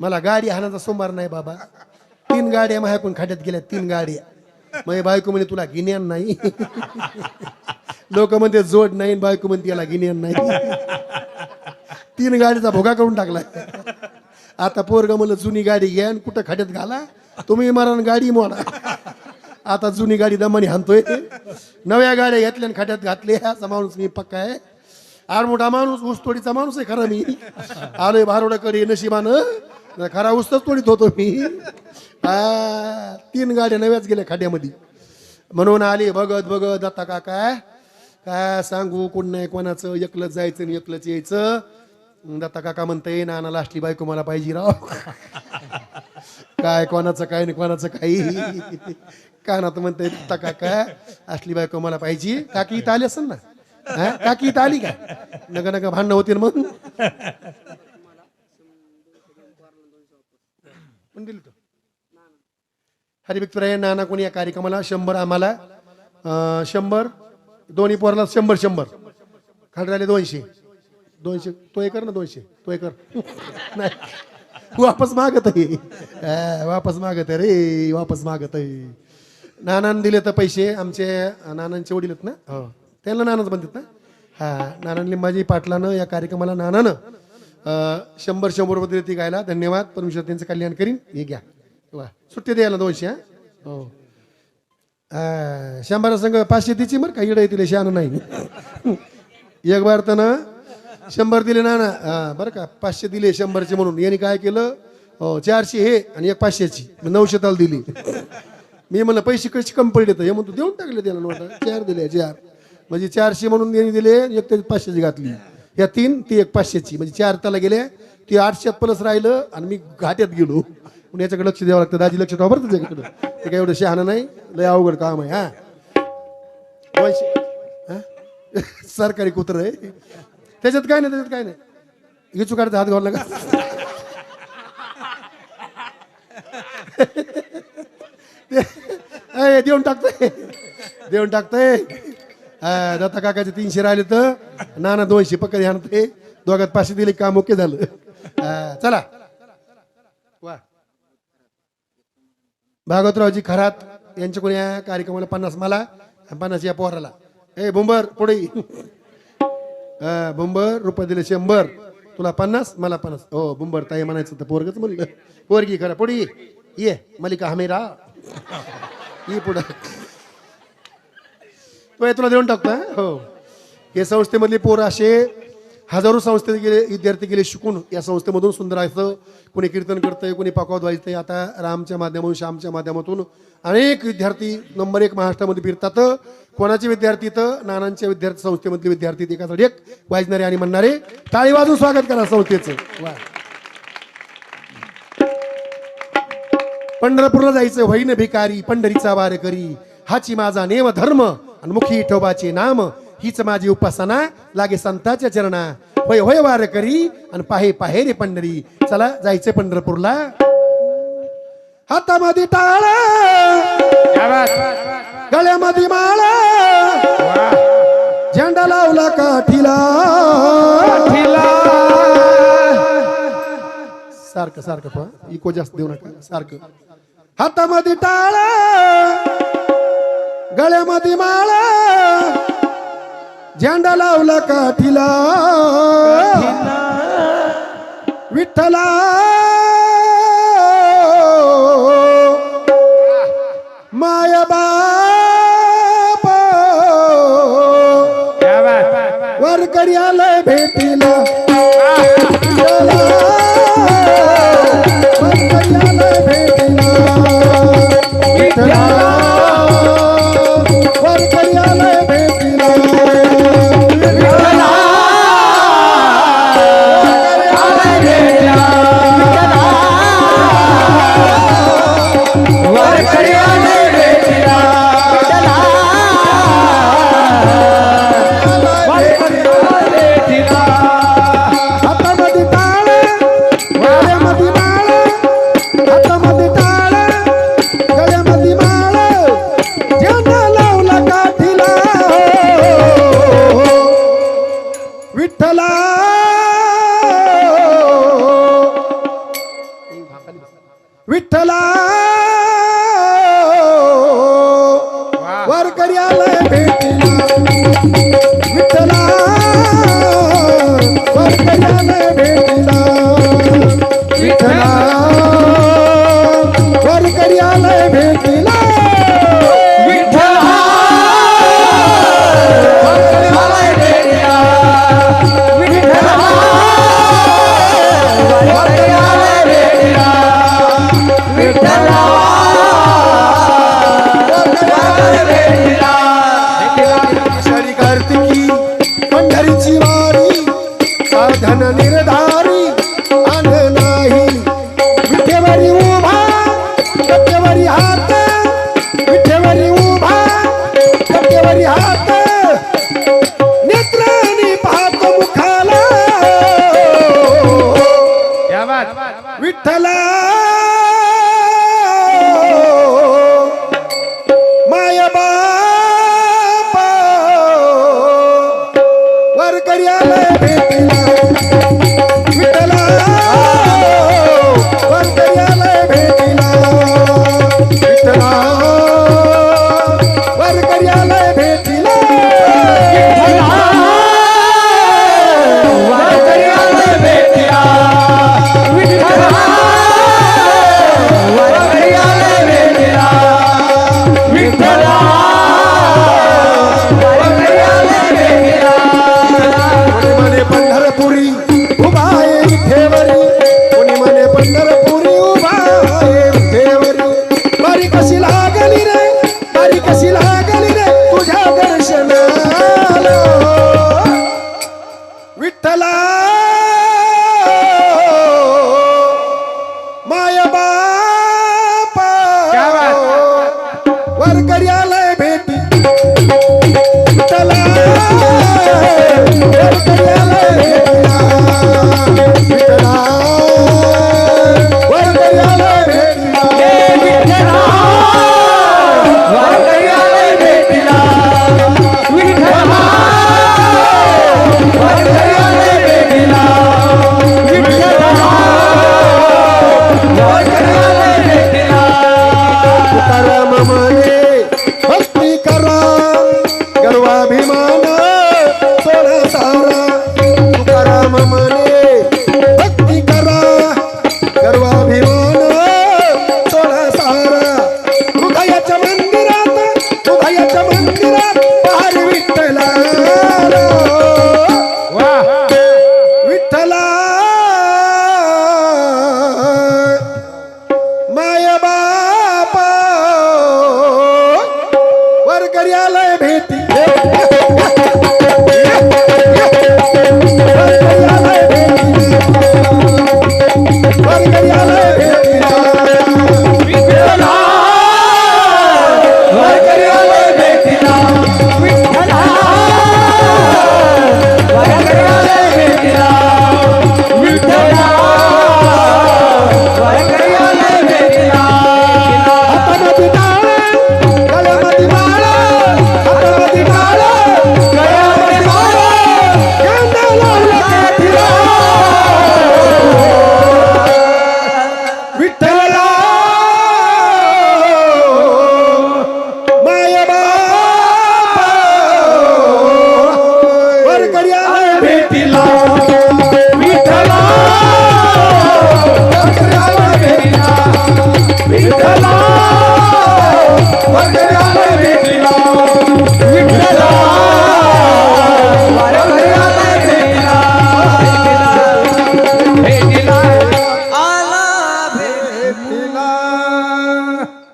मला गाडी हाणाचा सोमवार नाही बाबा. तीन गाड्या माझ्याकडून खाड्यात गेल्या तीन गाड्या. मग बायको म्हणे तुला गिन्यान नाही. लोक म्हणते जोड नाही. बायको म्हणते याला गिन्यान नाही. तीन गाडीचा भोगा करून टाकलाय आता पोरग म्हणलं जुनी गाडी घ्या आणि कुठं खाड्यात घाला. तुम्ही मारा गाडी मोडा. आता जुनी गाडी दमानी हाणतोय. नव्या गाड्या घेतल्या आणि खाट्यात घातल्या. असा माणूस मी पक्का आहे. आर मोठा माणूस ऊसतोडीचा माणूस आहे खरा मी. आलोय भारोडाकडे नशिबानं. खरा उस्तच तोडीत होतो मी. तीन गाड्या नव्याच गेल्या खाड्यामध्ये म्हणून आली बघत बघत आता का काय? काय सांगू कोण नाही कोणाचं? एकलंच जायचं आणि एकलंच यायचं. दत्ता काका म्हणते नाना लास्टली बायको मला पाहिजे राव. काय कोणाचं काय नाही कोणाचं काही? कानात म्हणते दत्ता काका असली बायको मला पाहिजे. काकी इथं आली असेल ना? हा? काकी इथं आली का? नका नका भांडणं होतील मग. करून दिली तो. हरिभक्तराय नाना कोणी या कार्यक्रमाला? शंभर आम्हाला. शंभर. दोन्ही पोराला शंभर शंभर. खाली राहिले दोनशे. दोनशे. तो एकर ना दोनशे. तो एकर नाही. वापस मागत आहे. वापस मागत आहे रे. वापस मागत आहे. नानानं दिले तर पैसे. आमचे नानांचे वडील आहेत ना? हो. त्यांना नानाच म्हणतात ना? हा. नानांनी माझी पाटलानं या कार्यक्रमाला नानानं शंभर शंभर रुपये ती गायला. धन्यवाद. परमेश्वर त्यांचं कल्याण करीन. हे घ्या. वा. सुट्टी द्यायला दोनशे हा? हो. शंभर शंभरा संघ पाचशे तिची बरं का? इडं तिला शहाणं नाही. एक बार त्यानं शंभर दिले ना ना. हा, बरं का? पाचशे दिले शंभरचे म्हणून. यांनी काय केलं? हो चारशे हे आणि एक पाचशेची. मग नऊशे ताल दिली. मी म्हणलं पैसे कशी कमी पडले तर? हे म्हणतो देऊन टाकले त्याला नोटा. चार दिले चार. म्हणजे चारशे म्हणून यांनी दिले एक त्याची पाचशेची घातली. या तीन ती एक पाचशेची. म्हणजे चार त्याला गेले ती आठशे प्लस राहिलं आणि मी घाट्यात गेलो. पण याच्याकडे लक्ष द्यावं लागतं. दाजी लक्ष ठेवा त्याच्याकडं. ते काय एवढं शहाणं नाही. लय अवघड काम आहे हा. दोनशे हा? सरकारी कुत्र आहे. त्याच्यात काय नाही त्याच्यात काय नाही. इचू काढता हात घालला का देऊन टाकतोय. देऊन टाकतोय. दत्ता काकाचे तीनशे राहिले तर नाना दोनशे पकड ते. दोघात पाचशे दिले काम ओके झालं. चला. वा. भागवतरावजी खरात यांच्याकडून या कार्यक्रमाला पन्नास मला पन्नास या पोहराला ए बुंबर पुढे हा, बुंबर रुपये दिले शंभर. तुला पन्नास मला पन्नास. हो बुंबर ताई म्हणायचं तर पोरगच म्हणलं. पोरगी खरा पुढे ये. ये मलिका हमेरा. ये पुढं. तो तुला देऊन टाकतोय हो? हे. संस्थेमधले पोरं असे हजारो संस्थेत गेले विद्यार्थी गेले शिकून या संस्थेमधून सुंदर असतं कोणी कीर्तन करतंय कोणी पाकवाद व्हायचंय आता रामच्या माध्यमातून श्यामच्या माध्यमातून अनेक विद्यार्थी नंबर एक महाराष्ट्रामध्ये फिरतात. कोणाचे विद्यार्थी तर नानांच्या विद्यार्थी संस्थेमधले विद्यार्थी एकासाठी एक वाजणारे आणि म्हणणारे टाळी वाजून स्वागत करा संस्थेचं. वा. पंढरपूरला जायचं होईन भिकारी पंढरीचा वारकरी हाची माझा नेम धर्म मुखी ठोबाचे नाम हीच माझी उपासना लागे संताच्या चरणा. होय होय वार करी आणि पाहे पाहे रे पंढरी. चला जायचे पंढरपूरला. हातामध्ये टाळ. गळ्यामध्ये माळ. झेंडा लावला काठीला. सारखं सारखं पहा. इको जास्त देऊ नका. सारखं. हातामध्ये टाळ. गळ्यामध्ये माळ. झेंडा लावला काठीला. विठ्ठला. माया बाप. वारकरी आलंय भेटीला. वारकरी आलाय भेटीला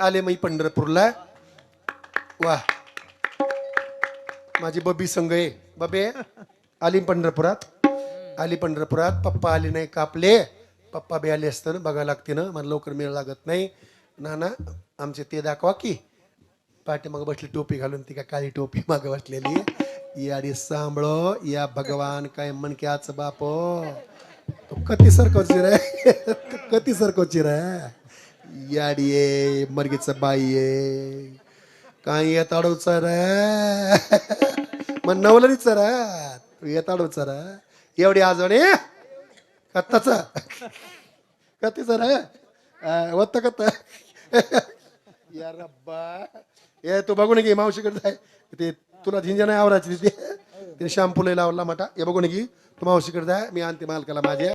आले मी पंढरपूरला. वा. माझी बबी संघ आहे. बबे आली पंढरपुरात. आली पंढरपुरात. पप्पा आले नाही कापले पप्पा बी आले असतं ना बघा लागते ना. मला लवकर मिळ लागत नाही. ना ना आमचे ते दाखवा की. पाठी मग बसली टोपी घालून ती का काळी टोपी माग बसलेली. याडी सांभाळो. या भगवान काय मनक्याच बापो हो. तो कती सरकोची रे तू कती सरकोची रे याडी ये मर्गीचं बाई ये काय येत अडवच रे मग नवलरीच रे तू येत अडवच रे एवढी आजवणे कत्ताच. कतीच रे वत्त कत्त. या रब्बा. ए तू बघून घे मावशीकडे जाय. ते तुला झिंजा नाही आवरायची तिथे. ते शॅम्पू लय लावला मटा हे बघून घे. तू मावशीकडे जाय. मी आणते मालकाला माझ्या